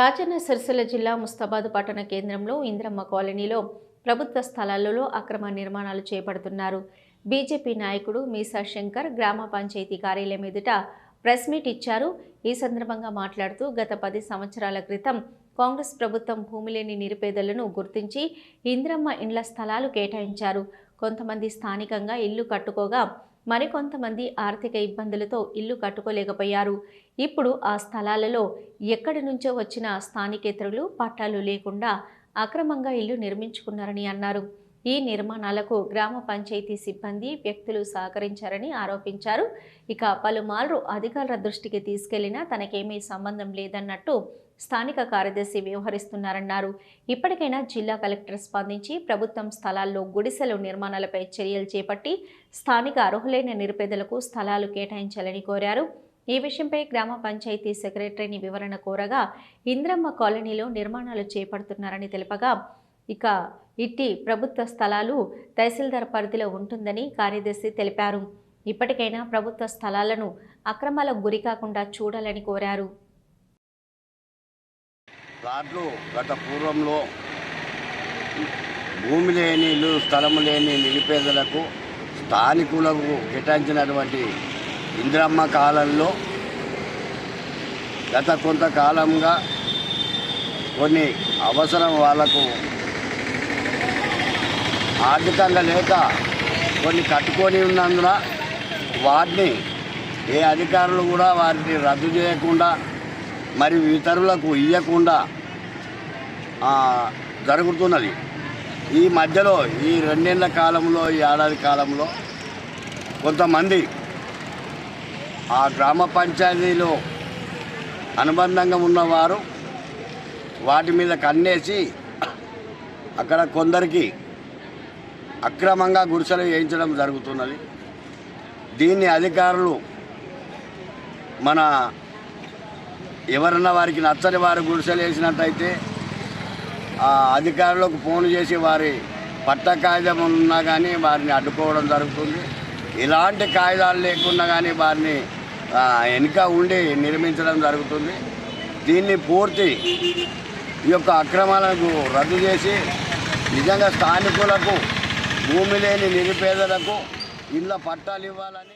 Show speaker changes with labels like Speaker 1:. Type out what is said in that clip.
Speaker 1: రాజన్న సిరిసిల్ల జిల్లా ముస్తాబాద్ పట్టణ కేంద్రంలో ఇంద్రమ్మ కాలనీలో ప్రభుత్వ స్థలాలలో అక్రమ నిర్మాణాలు చేపడుతున్నారు. బీజేపీ నాయకుడు మీసా శంకర్ గ్రామ పంచాయతీ కార్యాలయం ఎదుట ప్రెస్ మీట్ ఇచ్చారు. ఈ సందర్భంగా మాట్లాడుతూ గత పది సంవత్సరాల క్రితం కాంగ్రెస్ ప్రభుత్వం భూమి లేని నిరుపేదలను గుర్తించి ఇంద్రమ్మ ఇండ్ల స్థలాలు కేటాయించారు. కొంతమంది స్థానికంగా ఇల్లు కట్టుకోగా మరికొంతమంది ఆర్థిక ఇబ్బందులతో ఇల్లు కట్టుకోలేకపోయారు. ఇప్పుడు ఆ స్థలాలలో ఎక్కడి నుంచో వచ్చిన స్థానికేతరులు పట్టాలు లేకుండా అక్రమంగా ఇల్లు నిర్మించుకున్నారని అన్నారు. ఈ నిర్మాణాలకు గ్రామ పంచాయతీ సిబ్బంది వ్యక్తులు సహకరించారని ఆరోపించారు. ఇక పలుమార్లు అధికారుల దృష్టికి తీసుకెళ్ళినా తనకేమీ సంబంధం లేదన్నట్టు స్థానిక కార్యదర్శి వ్యవహరిస్తున్నారన్నారు. ఇప్పటికైనా జిల్లా కలెక్టర్ స్పందించి ప్రభుత్వం స్థలాల్లో గుడిసెల నిర్మాణాలపై చర్యలు చేపట్టి స్థానిక అర్హులైన నిరుపేదలకు స్థలాలు కేటాయించాలని కోరారు. ఈ విషయంపై గ్రామ పంచాయతీ సెక్రటరీని వివరణ కోరగా ఇంద్రమ్మ కాలనీలో నిర్మాణాలు చేపడుతున్నారని తెలుపగా ఇక ఇట్టి ప్రభుత్వ స్థలాలు తహసీల్దార్ పరిధిలో ఉంటుందని కార్యదర్శి తెలిపారు. ఇప్పటికైనా ప్రభుత్వ స్థలాలను అక్రమాలకు గురికాకుండా చూడాలని కోరారు.
Speaker 2: ప్లాట్లు గత పూర్వంలో భూమి లేని ఇల్లు లేని నిరుపేదలకు స్థానికులకు కేటాయించినటువంటి ఇందిరమ్మ కాలంలో గత కొంతకాలంగా కొన్ని అవసరం వాళ్ళకు ఆర్థికంగా లేక కొన్ని కట్టుకొని ఉన్నందున వాటిని ఏ అధికారులు కూడా వారిని రద్దు చేయకుండా మరి ఇతరులకు ఇవ్వకుండా జరుగుతున్నది. ఈ మధ్యలో ఈ రెండేళ్ళ కాలంలో ఈ ఏడాది కాలంలో కొంతమంది ఆ గ్రామ పంచాయతీలో అనుబంధంగా ఉన్నవారు వాటి మీద కన్నేసి అక్కడ కొందరికి అక్రమంగా గుడిసెలు వేయించడం జరుగుతున్నది. దీన్ని అధికారులు మన ఎవరన్నా వారికి నచ్చని వారు గుడిసెలు వేసినట్టయితే ఆ అధికారులకు ఫోన్ చేసి వారి పట్ట కాగితం ఉన్నా కానీ వారిని అడ్డుకోవడం జరుగుతుంది. ఇలాంటి కాగితాలు లేకున్నా కానీ వారిని వెనుక ఉండి నిర్మించడం జరుగుతుంది. దీన్ని పూర్తి ఈ యొక్క అక్రమాలకు రద్దు చేసి నిజంగా స్థానికులకు భూమి లేని నిరుపేదలకు ఇళ్ళ పట్టాలు ఇవ్వాలని